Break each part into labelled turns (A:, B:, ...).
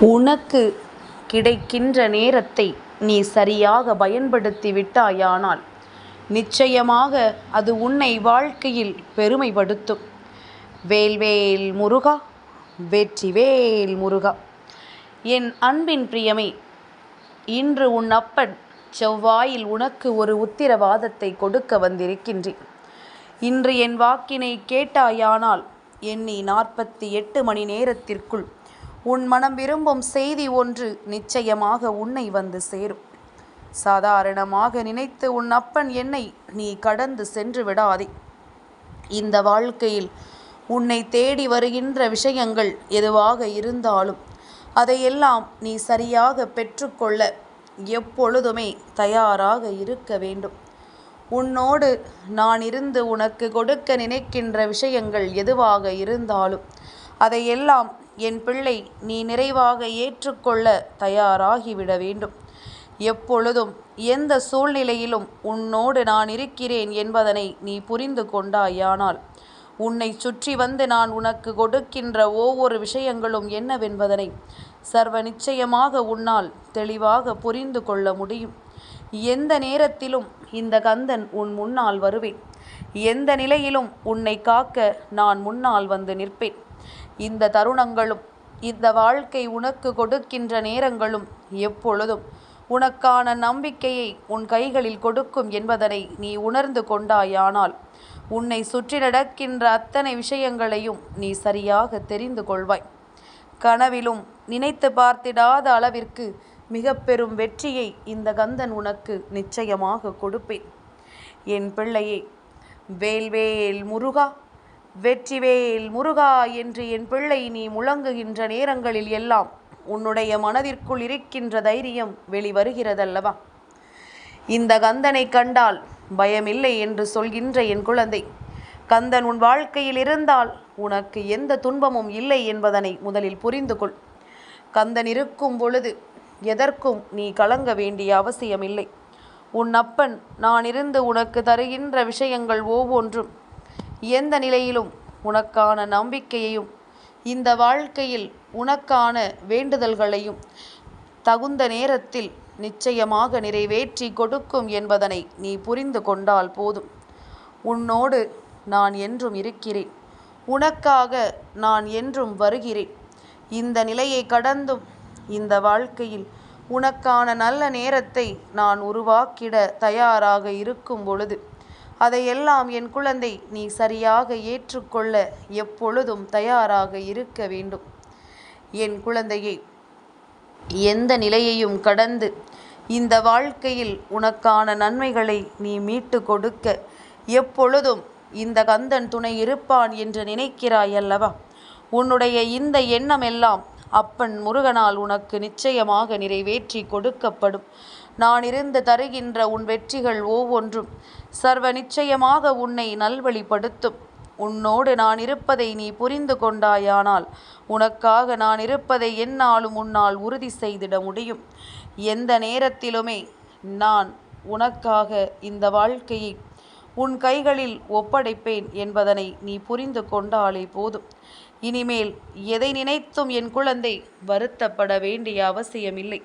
A: உனக்கு கிடைக்கின்ற நேரத்தை நீ சரியாக பயன்படுத்தி விட்டாயானால் நிச்சயமாக அது உன்னை வாழ்க்கையில் பெருமைப்படுத்தும். வேல்வேல் முருகா வெற்றிவேல் முருகா. என் அன்பின் பிரியமே இன்று உன் அப்பன் செவ்வாயில் உனக்கு ஒரு உத்திரவாதத்தை கொடுக்க வந்திருக்கின்றேன். இன்று என் வாக்கினை கேட்டாயானால் எண்ணி நாற்பத்தி எட்டு மணி நேரத்திற்குள் உன் மனம் விரும்பும் செய்தி ஒன்று நிச்சயமாக உன்னை வந்து சேரும். சாதாரணமாக நினைத்து உன் அப்பன் என்னை நீ கடந்து சென்று விடாதே. இந்த வாழ்க்கையில் உன்னை தேடி வருகின்ற விஷயங்கள் எதுவாக இருந்தாலும் அதையெல்லாம் நீ சரியாக பெற்றுக்கொள்ள எப்பொழுதுமே தயாராக இருக்க வேண்டும். உன்னோடு நான் இருந்து உனக்கு கொடுக்க நினைக்கின்ற விஷயங்கள் எதுவாக இருந்தாலும் அதையெல்லாம் என் பிள்ளை நீ நிறைவாக ஏற்றுக்கொள்ள தயாராகிவிட வேண்டும். எப்பொழுதும் எந்த சூழ்நிலையிலும் உன்னோடு நான் இருக்கிறேன் என்பதனை நீ புரிந்து கொண்டாயானால் உன்னை சுற்றி வந்து நான் உனக்கு கொடுக்கின்ற ஒவ்வொரு விஷயங்களும் என்னவென்பதனை சர்வ நிச்சயமாக உன்னால் தெளிவாக புரிந்து கொள்ள முடியும். எந்த நேரத்திலும் இந்த கந்தன் உன் முன்னால் வருவேன். எந்த நிலையிலும் உன்னை காக்க நான் முன்னால் வந்து நிற்பேன். இந்த தருணங்களும் இந்த வாழ்க்கை உனக்கு கொடுக்கின்ற நேரங்களும் எப்பொழுதும் உனக்கான நம்பிக்கையை உன் கைகளில் கொடுக்கும் என்பதனை நீ உணர்ந்து கொண்டாயானால் உன்னை சுற்றி நடக்கின்ற அத்தனை விஷயங்களையும் நீ சரியாக தெரிந்து கொள்வாய். கனவிலும் நினைத்து பார்த்திடாத அளவிற்கு மிக பெரும் வெற்றியை இந்த கந்தன் உனக்கு நிச்சயமாக கொடுப்பேன். என் பிள்ளையே வேல்வேல் முருகா வெற்றிவேல் முருகா என்று என் பிள்ளை நீ முழங்குகின்ற நேரங்களில் எல்லாம் உன்னுடைய மனதிற்குள் இருக்கின்ற தைரியம் வெளிவருகிறதல்லவா? இந்த கந்தனை கண்டால் பயமில்லை என்று சொல்கின்ற என் குழந்தை. கந்தன் உன் வாழ்க்கையில் இருந்தால் உனக்கு எந்த துன்பமும் இல்லை என்பதனை முதலில் புரிந்து கொள். கந்தன் இருக்கும் பொழுது எதற்கும் நீ கலங்க வேண்டிய அவசியமில்லை. உன் அப்பன் நான் இருந்து உனக்கு தருகின்ற விஷயங்கள் ஒவ்வொன்றும் எந்த நிலையிலும் உனக்கான நம்பிக்கையையும் இந்த வாழ்க்கையில் உனக்கான வேண்டுதல்களையும் தகுந்த நேரத்தில் நிச்சயமாக நிறைவேற்றி கொடுக்கும் என்பதனை நீ புரிந்து கொண்டால் போதும். உன்னோடு நான் என்றும் இருக்கிறேன். உனக்காக நான் என்றும் வருகிறேன். இந்த நிலையை கடந்தும் இந்த வாழ்க்கையில் உனக்கான நல்ல நேரத்தை நான் உருவாக்கிட தயாராக இருக்கும் பொழுது அதையெல்லாம் என் குழந்தை நீ சரியாக ஏற்றுக்கொள்ள எப்பொழுதும் தயாராக இருக்க வேண்டும். என் குழந்தையை எந்த நிலையையும் கடந்து இந்த வாழ்க்கையில் உனக்கான நன்மைகளை நீ மீட்டு கொடுக்க எப்பொழுதும் இந்த கந்தன் துணை இருப்பான் என்று நினைக்கிறாய் அல்லவா? உன்னுடைய இந்த எண்ணம் எல்லாம் அப்பன் முருகனால் உனக்கு நிச்சயமாக நிறைவேற்றி கொடுக்கப்படும். நான் இருந்து தருகின்ற உன் வெற்றிகள் ஒவ்வொன்றும் சர்வ நிச்சயமாக உன்னை நல்வழிப்படுத்தும். உன்னோடு நான் இருப்பதை நீ புரிந்து கொண்டாயானால் உனக்காக நான் இருப்பதை என்னாலும் உன்னால் உறுதி செய்திட முடியும். எந்த நேரத்திலுமே நான் உனக்காக இந்த வாழ்க்கையை உன் கைகளில் ஒப்படைப்பேன் என்பதனை நீ புரிந்து கொண்டாலே போதும். இனிமேல் எதை நினைத்தும் என் குழந்தை வருத்தப்பட வேண்டிய அவசியமில்லை.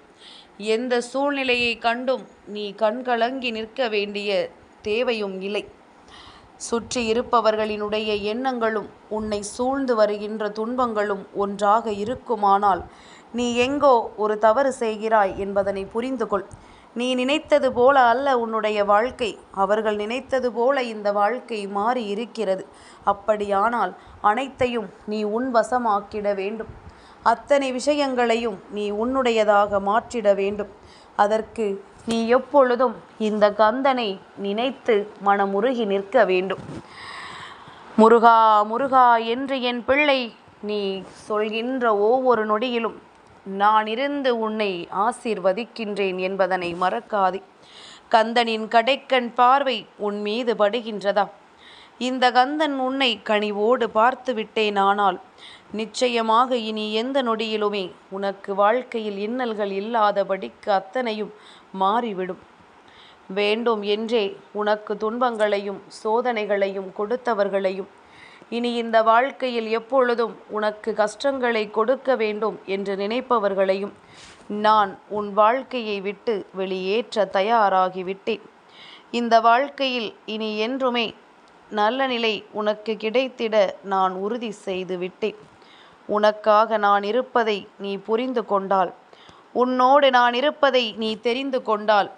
A: எந்த சூழ்நிலையை கண்டும் நீ கண்கலங்கி நிற்க வேண்டிய தேவையும் இல்லை. சுற்றி இருப்பவர்களினுடைய எண்ணங்களும் உன்னை சூழ்ந்து வருகின்ற துன்பங்களும் ஒன்றாக இருக்குமானால் நீ எங்கோ ஒரு தவறு செய்கிறாய் என்பதனை புரிந்து கொள் நீ நினைத்தது போல அல்ல உன்னுடைய வாழ்க்கை. அவர்கள் நினைத்தது போல இந்த வாழ்க்கை மாறி இருக்கிறது. அப்படியானால் அனைத்தையும் நீ உன் வசமாக்கிட வேண்டும். அத்தனை விஷயங்களையும் நீ உன்னுடையதாக மாற்றிட வேண்டும். அதற்கு நீ எப்பொழுதும் இந்த கந்தனை நினைத்து மனமுருகி நிற்க வேண்டும். முருகா முருகா என்று என் பிள்ளை நீ சொல்கின்ற ஒவ்வொரு நொடியிலும் நான் இருந்து உன்னை ஆசீர்வதிக்கின்றேன் என்பதனை மறக்காதே. கந்தனின் கடைக்கண் பார்வை உன் மீது படுகின்றதா? இந்த கந்தன் உன்னை கனிவோடு பார்த்து விட்டேனானால் நிச்சயமாக இனி எந்த நொடியிலுமே உனக்கு வாழ்க்கையில் இன்னல்கள் இல்லாதபடிக்கு அத்தனையும் மாறிவிடும். வேண்டும் என்றே உனக்கு துன்பங்களையும் சோதனைகளையும் கொடுத்தவர்களையும் இனி இந்த வாழ்க்கையில் எப்பொழுதும் உனக்கு கஷ்டங்களை கொடுக்க வேண்டும் என்று நினைப்பவர்களையும் நான் உன் வாழ்க்கையை விட்டு வெளியேற்ற தயாராகிவிட்டேன். இந்த வாழ்க்கையில் இனி என்றுமே நல்ல நிலை உனக்கு கிடைத்திட நான் உறுதி செய்து விட்டேன். உனக்காக நான் இருப்பதை நீ புரிந்து கொண்டால் உன்னோடு நான் இருப்பதை நீ தெரிந்து கொண்டால்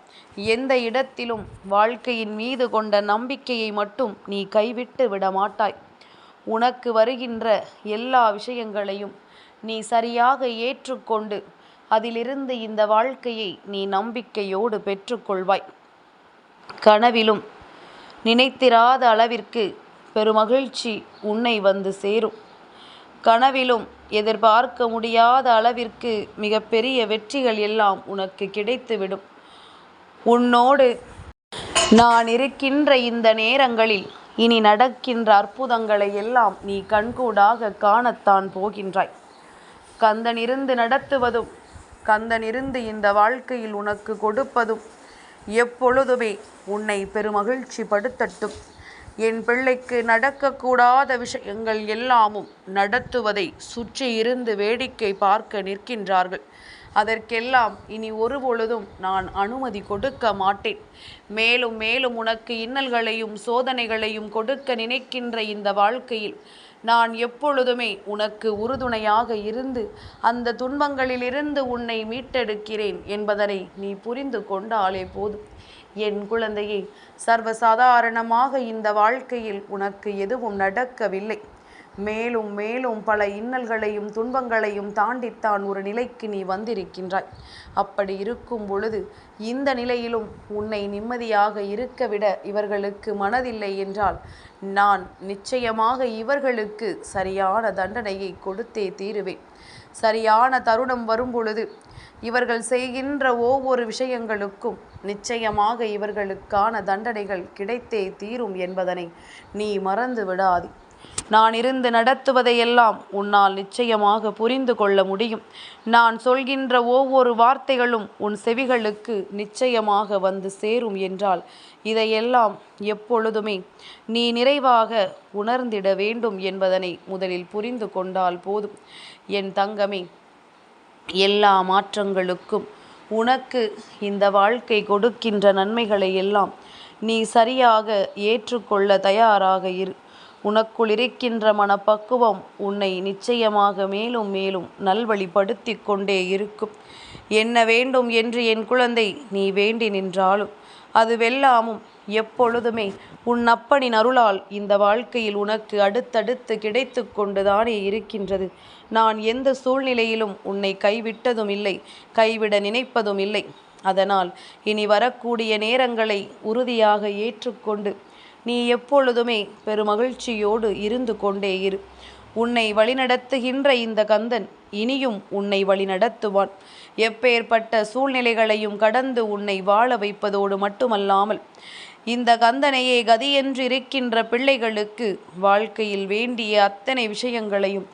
A: எந்த இடத்திலும் வாழ்க்கையின் மீது கொண்ட நம்பிக்கையை மட்டும் நீ கைவிட்டு விடமாட்டாய். உனக்கு வருகின்ற எல்லா விஷயங்களையும் நீ சரியாக ஏற்றுக்கொண்டு அதிலிருந்து இந்த வாழ்க்கையை நீ நம்பிக்கையோடு பெற்றுக்கொள்வாய். கனவிலும் நினைத்திராத அளவிற்கு பெருமகிழ்ச்சி உன்னை வந்து சேரும். கனவிலும் எதிர்பார்க்க முடியாத அளவிற்கு மிகப்பெரிய வெற்றிகள் எல்லாம் உனக்கு கிடைத்துவிடும். உன்னோடு நான் இருக்கின்ற இந்த நேரங்களில் இனி நடக்கின்ற அற்புதங்களை எல்லாம் நீ கண்கூடாக காணத்தான் போகின்றாய். கந்தனிருந்து நடத்துவதும் கந்தனிருந்து இந்த வாழ்க்கையில் உனக்கு கொடுப்பதும் எப்பொழுதுமே உன்னை பெருமகிழ்ச்சி படுத்தட்டும். என் பிள்ளைக்கு நடக்கக்கூடாத விஷயங்கள் எல்லாமும் நடத்துவதை சுற்றி இருந்து வேடிக்கை பார்க்க நிற்கின்றார்கள். அதற்கெல்லாம் இனி ஒரு பொழுதும் நான் அனுமதி கொடுக்க மாட்டேன். மேலும் மேலும் உனக்கு இன்னல்களையும் சோதனைகளையும் கொடுக்க நினைக்கின்ற இந்த வாழ்க்கையில் நான் எப்பொழுதுமே உனக்கு உறுதுணையாக இருந்து அந்த துன்பங்களிலிருந்து உன்னை மீட்டெடுக்கிறேன் என்பதனை நீ புரிந்து கொண்டாலே போதும். என் குழந்தையே சர்வசாதாரணமாக இந்த வாழ்க்கையில் உனக்கு எதுவும் நடக்கவில்லை. மேலும் மேலும் பல இன்னல்களையும் துன்பங்களையும் தாண்டித்தான் ஒரு நிலைக்கு நீ வந்திருக்கின்றாய். அப்படி இருக்கும் பொழுது இந்த நிலையிலும் உன்னை நிம்மதியாக இருக்கவிட இவர்களுக்கு மனதில்லை என்றால் நான் நிச்சயமாக இவர்களுக்கு சரியான தண்டனையை கொடுத்தே தீருவேன். சரியான தருணம் வரும் பொழுது இவர்கள் செய்கின்ற ஒவ்வொரு விஷயங்களுக்கும் நிச்சயமாக இவர்களுக்கான தண்டனைகள் கிடைத்தே தீரும் என்பதனை நீ மறந்து விடாதே நான் இருந்து நடத்துவதையெல்லாம் உன்னால் நிச்சயமாக புரிந்து கொள்ள முடியும். நான் சொல்கின்ற ஒவ்வொரு வார்த்தைகளும் உன் செவிகளுக்கு நிச்சயமாக வந்து சேரும் என்றால் இதையெல்லாம் எப்பொழுதுமே நீ நிறைவாக உணர்ந்திட வேண்டும் என்பதனை முதலில் புரிந்து கொண்டால் போதும். என் தங்கமே எல்லா மாற்றங்களுக்கும் உனக்கு இந்த வாழ்க்கை கொடுக்கின்ற நன்மைகளை எல்லாம் நீ சரியாக ஏற்றுக்கொள்ள தயாராக இரு. உனக்குள் இருக்கின்ற மனப்பக்குவம் உன்னை நிச்சயமாக மேலும் மேலும் நல்வழிப்படுத்தி கொண்டே இருக்கும். என்ன வேண்டும் என்று என் குழந்தை நீ வேண்டி நின்றாலும் அது வெல்லாமும் எப்பொழுதுமே உன் அப்பனின் அருளால் இந்த வாழ்க்கையில் உனக்கு அடுத்தடுத்து கிடைத்து கொண்டுதானே இருக்கின்றது. நான் எந்த சூழ்நிலையிலும் உன்னை கைவிட்டதும் இல்லை கைவிட நினைப்பதும் இல்லை. அதனால் இனி வரக்கூடிய நேரங்களை உறுதியாக ஏற்றுக்கொண்டு நீ எப்பொழுதுமே பெருமகிழ்ச்சியோடு இருந்து கொண்டே இரு. உன்னை வழிநடத்துகின்ற இந்த கந்தன் இனியும் உன்னை வழிநடத்துவான். எப்பேற்பட்ட சூழ்நிலைகளையும் கடந்து உன்னை வாழ வைப்பதோடு மட்டுமல்லாமல் இந்த கந்தனையே கதியென்றிருக்கின்ற பிள்ளைகளுக்கு வாழ்க்கையில் வேண்டிய அத்தனை விஷயங்களையும்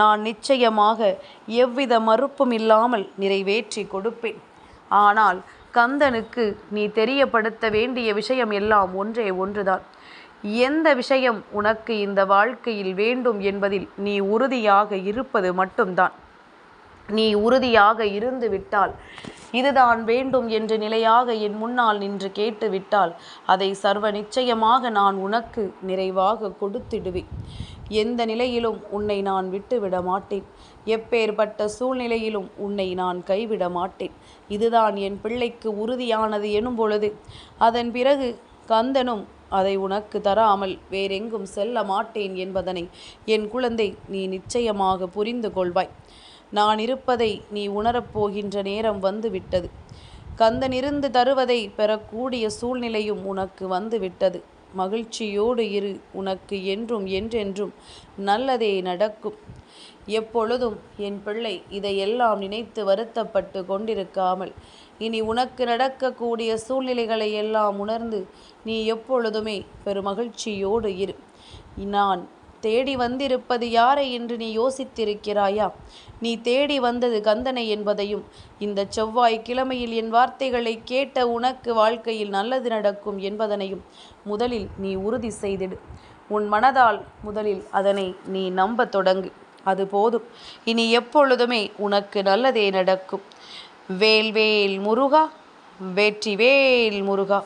A: நான் நிச்சயமாக எவ்வித மறுப்பும் இல்லாமல் நிறைவேற்றி கொடுப்பேன். ஆனால் கந்தனுக்கு நீ தெரியப்படுத்த வேண்டிய விஷயம் எல்லாம் ஒன்றே ஒன்றுதான். எந்த விஷயம் உனக்கு இந்த வாழ்க்கையில் வேண்டும் என்பதில் நீ உறுதியாக இருப்பது மட்டும்தான். நீ உறுதியாக இருந்து விட்டால் இதுதான் வேண்டும் என்று நிலையாக என் முன்னால் நின்று கேட்டுவிட்டால் அதை சர்வ நிச்சயமாக நான் உனக்கு நிறைவாக கொடுத்திடுவேன். எந்த நிலையிலும் உன்னை நான் விட்டுவிட மாட்டேன். எப்பேற்பட்ட சூழ்நிலையிலும் உன்னை நான் கைவிட மாட்டேன். இதுதான் என் பிள்ளைக்கு உறுதியானது எனும் பொழுது அதன் பிறகு கந்தனும் அதை உனக்கு தராமல் வேறெங்கும் செல்ல மாட்டேன் என்பதனை என் குழந்தை நீ நிச்சயமாக புரிந்து கொள்வாய். நான் இருப்பதை நீ உணரப்போகின்ற நேரம் வந்துவிட்டது. கந்தனிருந்து தருவதை பெறக்கூடிய சூழ்நிலையும் உனக்கு வந்துவிட்டது. மகிழ்ச்சியோடு இரு உனக்கு என்றும் என்றென்றும் நல்லதே நடக்கும். எப்பொழுதும் என் பிள்ளை இதையெல்லாம் நினைத்து வருத்தப்பட்டு கொண்டிருக்காமல் இனி உனக்கு நடக்கக்கூடிய சூழ்நிலைகளை எல்லாம் உணர்ந்து நீ எப்பொழுதுமே பெருமகிழ்ச்சியோடு இரு. நான் தேடி வந்திருப்பது யாரை என்று நீ யோசித்திருக்கிறாயா? நீ தேடி வந்தது கந்தனை என்பதையும் இந்த செவ்வாய் கிழமையில் என் வார்த்தைகளை கேட்ட உனக்கு வாழ்க்கையில் நல்லது நடக்கும் என்பதனையும் முதலில் நீ உறுதி செய்திடு. உன் மனதால் முதலில் அதனை நீ நம்ப தொடங்கு. அது போதும். இனி எப்பொழுதுமே உனக்கு நல்லதே நடக்கும். வேல் வேல் முருகா வெற்றி வேல் முருகா.